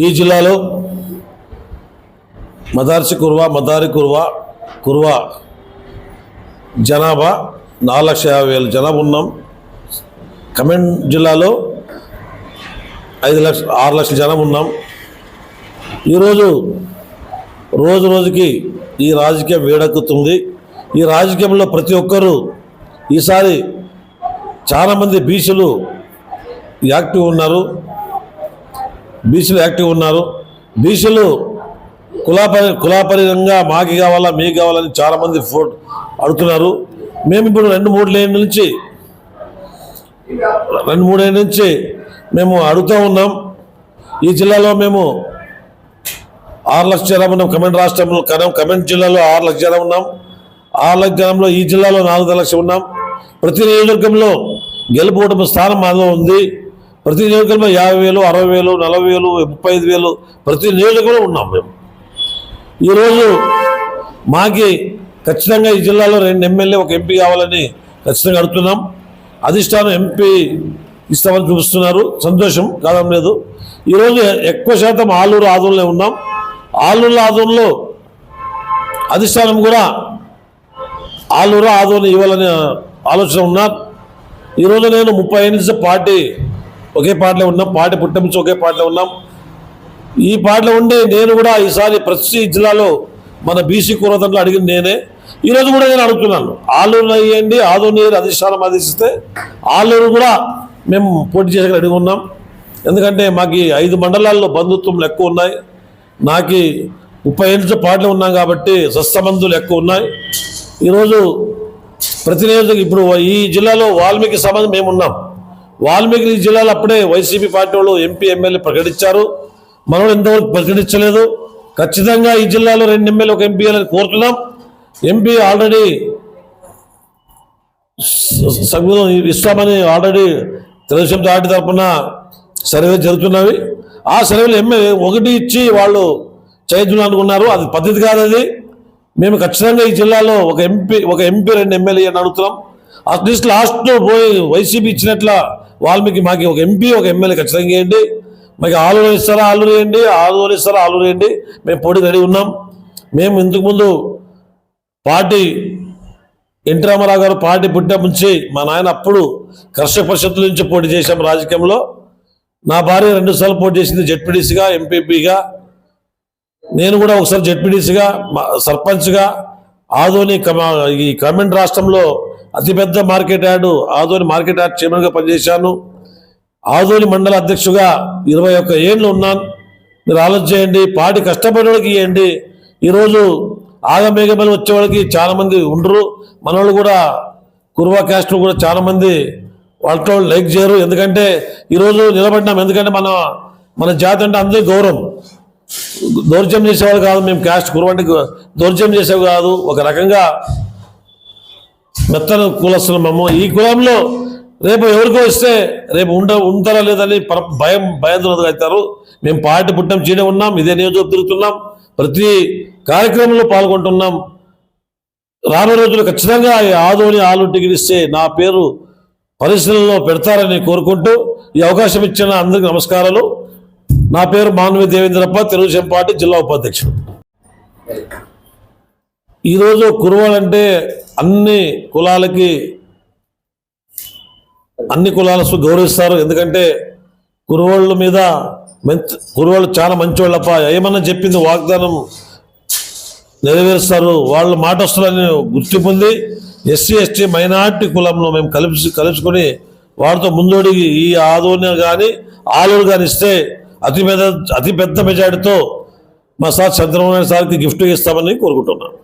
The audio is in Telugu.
ఈ జిల్లాలో మదార్సి కుర్వా మదారి కుర్వా కుర్వా జనాభా నాలుగు లక్ష యాభై వేల జనాభా ఉన్నాం. ఖమ్మం జిల్లాలో ఐదు లక్ష ఆరు లక్షల జనం ఉన్నాం. ఈరోజు రోజు రోజుకి ఈ రాజకీయం వేడెక్కుతుంది. ఈ రాజకీయంలో ప్రతి ఒక్కరూ ఈసారి చాలామంది బీసీలు యాక్టివ్ ఉన్నారు. బీసీలు యాక్టివ్ ఉన్నారు. బీసీలు కులాపరి కులాపరిగా మాకి కావాలా మీకు కావాలని చాలామంది ఫో అడుగుతున్నారు. మేము ఇప్పుడు రెండు మూడు లేని నుంచి రెండు మూడేళ్ళ నుంచి మేము అడుగుతూ ఉన్నాం. ఈ జిల్లాలో మేము ఆరు లక్షల జనం ఉన్నాం కమెంట్ రాష్ట్రంలో కనం కమెంట్ జిల్లాలో ఆరు లక్షల జనం ఉన్నాం. ఆరు లక్షల జనంలో ఈ జిల్లాలో నాలుగు లక్షలు ఉన్నాం. ప్రతి నియోజకవర్గంలో గెలుపోవడం స్థానం మాలో ఉంది. ప్రతి నియోజకవర్గంలో యాభై వేలు అరవై వేలు నలభై వేలు ముప్పై ఐదు వేలు ప్రతి నియోజకవర్గంలో ఉన్నాం మేము. ఈరోజు మాకి ఖచ్చితంగా ఈ జిల్లాలో రెండు ఎమ్మెల్యే ఒక ఎంపీ కావాలని ఖచ్చితంగా అడుగుతున్నాం. అధిష్టానం ఎంపీ ఇస్తామని చూపిస్తున్నారు. సంతోషం కాదం లేదు. ఈరోజు ఎక్కువ శాతం ఆలూరు ఆదోళనలో ఉన్నాం. ఆలూరు ఆదోళనలో అధిష్టానం కూడా ఆలూరు ఆదోని ఇవ్వాలని ఆలోచన ఉన్నారు. ఈరోజు నేను ముప్పై ఐదు పార్టీ ఒకే పాటలో ఉన్నాం పాట పుట్ట నుంచి ఒకే పాటలో ఉన్నాం. ఈ పాటలో ఉండి నేను కూడా ఈసారి ప్రతి జిల్లాలో మన బీసీ కురతంలో అడిగింది నేనే. ఈరోజు కూడా నేను అడుగుతున్నాను. ఆలూరు అయ్యండి ఆదోని అధిష్టానం ఆదేశిస్తే ఆలూరు కూడా మేము పోటీ చేసే అడిగి ఉన్నాం. ఎందుకంటే మాకు ఐదు మండలాల్లో బంధుత్వం ఎక్కువ ఉన్నాయి. నాకు ముప్పై ఏళ్ళ పాటలు ఉన్నాం కాబట్టి సస్తబంధువులు ఎక్కువ ఉన్నాయి. ఈరోజు ప్రతి ఇప్పుడు ఈ జిల్లాలో వాల్మీకి సంబంధం మేము ఉన్నాం వాల్మీకి ఈ జిల్లాలో అప్పుడే వైసీపీ పార్టీ వాళ్ళు ఎంపీ ఎమ్మెల్యే ప్రకటించారు. మనం ఎంతవరకు ప్రకటించలేదు. ఖచ్చితంగా ఈ జిల్లాలో రెండు ఎమ్మెల్యే ఒక ఎంపీ అని కోరుతున్నాం. ఎంపీ ఆల్రెడీ సంఘం ఇస్తామని ఆల్రెడీ తెలుగుదేశం పార్టీ తరఫున సర్వే జరుగుతున్నవి. ఆ సర్వేలు ఎమ్మెల్యే ఒకటి ఇచ్చి వాళ్ళు చేద్దాం అనుకున్నారు. అది పద్ధతి కాదు అది. మేము ఖచ్చితంగా ఈ జిల్లాలో ఒక ఎంపీ ఒక ఎంపీ రెండు ఎమ్మెల్యే అని అడుగుతున్నాం. అట్లీస్ట్ లాస్ట్ పోయి వైసీపీ ఇచ్చినట్ల వాల్మీకి మాకు ఒక ఎంపీ ఒక ఎమ్మెల్యే ఖచ్చితంగా వేయండి మాకు ఆలూరు ఇస్తారా ఆలూరు వేయండి ఆలూరు ఇస్తారా ఆలూరు వేయండి మేము పోటీ రెడీ ఉన్నాం. మేము ఇంతకుముందు పార్టీ ఎన్టీ రామారావు గారు పార్టీ పుట్టిన నుంచి మా నాయన అప్పుడు కర్షక పరిషత్తుల నుంచి పోటీ చేశాం రాజకీయంలో. నా భార్య రెండుసార్లు పోటీ చేసింది జెడ్పీటీసీగా ఎంపీపీగా. నేను కూడా ఒకసారి జెడ్పీటీసీగా సర్పంచ్గా ఆధోని కమా ఈ కమెంట్ రాష్ట్రంలో అతిపెద్ద market yard Adoni market yard చైర్మన్గా పనిచేశాను. ఆదోని మండల అధ్యక్షుగా ఇరవై ఒక్క ఏళ్ళు ఉన్నాను. మీరు ఆలోచన చేయండి పాటి కష్టపడే వాళ్ళకి ఇవ్వండి. ఈరోజు ఆగమేఘమేలు వచ్చే వాళ్ళకి ఉండరు. మన వాళ్ళు కూడా కుర్వా క్యాస్ట్ కూడా చాలామంది వాళ్ళతో లైక్ చేయరు. ఎందుకంటే ఈరోజు నిలబడినాం. ఎందుకంటే మన మన జాతి అంటే అందరికీ గౌరవం. దౌర్జన్యం చేసేవాళ్ళు కాదు మేము క్యాస్ట్. కురవంటి దౌర్జన్యం చేసేవి కాదు. ఒక రకంగా మెత్తన కులస్తున్నాం మేము ఈ కులంలో రేపు ఎవరికో ఇస్తే రేపు ఉండ ఉంటారా లేదని పర- భయం భయంతో అవుతారు. మేము పార్టీ పుట్టం చేయడం ఉన్నాం ఇదే నియోజకవర్గం తిరుగుతున్నాం. ప్రతి కార్యక్రమంలో పాల్గొంటున్నాం. రానున్న రోజులు ఖచ్చితంగా ఈ ఆదోని ఆలు టికెట్ ఇస్తే నా పేరు పరిశీలనలో పెడతారని కోరుకుంటూ ఈ అవకాశం ఇచ్చిన అందరికీ నమస్కారాలు. నా పేరు మానవి దేవేంద్రప్ప తెలుగుదేశం పార్టీ జిల్లా ఉపాధ్యక్షుడు. ఈరోజు కురువాలంటే అన్ని కులాలకి అన్ని కులాల గౌరవిస్తారు. ఎందుకంటే కురువాళ్ళ మీద మంచి కురువాళ్ళు చాలా మంచివాళ్ళప్ప ఏమన్నా చెప్పింది వాగ్దానం నెరవేరుస్తారు. వాళ్ళ మాట వస్తుందని గుర్తు పొంది ఎస్సీ ఎస్టీ మైనార్టీ కులంలో మేము కలిసి కలుసుకొని వారితో ముందోడికి ఈ ఆదోని కానీ ఆలూరు కానీ ఇస్తే అతి పెద్ద అతి పెద్ద మెజార్టీతో మా సార్ చంద్రబాబు నాయుడు సార్కి గిఫ్ట్ ఇస్తామని కోరుకుంటున్నాను.